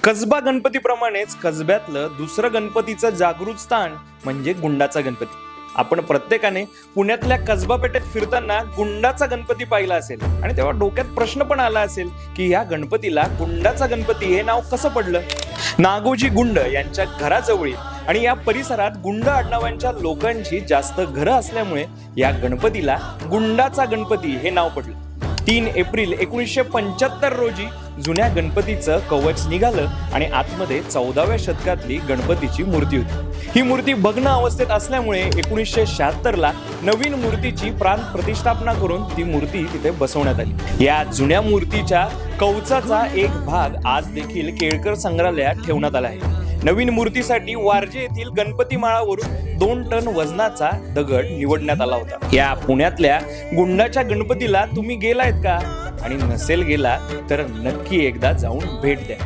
कसबा गणपतीप्रमाणेच कसब्यातलं दुसरं गणपतीचं जागृत स्थान म्हणजे गुंडाचा गणपती. आपण प्रत्येकाने पुण्यातल्या कसबा पेठेत फिरताना गुंडाचा गणपती पाहिला असेल आणि तेव्हा डोक्यात प्रश्न पण आला असेल की या गणपतीला गुंडाचा गणपती हे नाव कसं पडलं? नागोजी गुंड यांच्या घराजवळील आणि या परिसरात गुंड आडनावांच्या लोकांची जास्त घरं असल्यामुळे या गणपतीला गुंडाचा गणपती हे नाव पडलं. तीन एप्रिल एकोणीसशे पंच्याहत्तर रोजी जुन्या गणपतीचं कवच निघालं आणि आतमध्ये चौदाव्या शतकातली गणपतीची मूर्ती होती. ही मूर्ती भग्न अवस्थेत असल्यामुळे एकोणीसशे शहात्तरला नवीन मूर्तीची प्राण प्रतिष्ठापना करून ती मूर्ती तिथे बसवण्यात आली. या जुन्या मूर्तीच्या कवचाचा एक भाग आज देखील केळकर संग्रहालयात ठेवण्यात आला आहे. नवीन मूर्तीसाठी वारजे येथील गणपती माळावरून दोन टन वजनाचा दगड निवडण्यात आला होता. या पुण्यातल्या गुंडाच्या गणपतीला तुम्ही गेलायत का? आणि नसेल गेला तर नक्की एकदा जाऊन भेट द्या.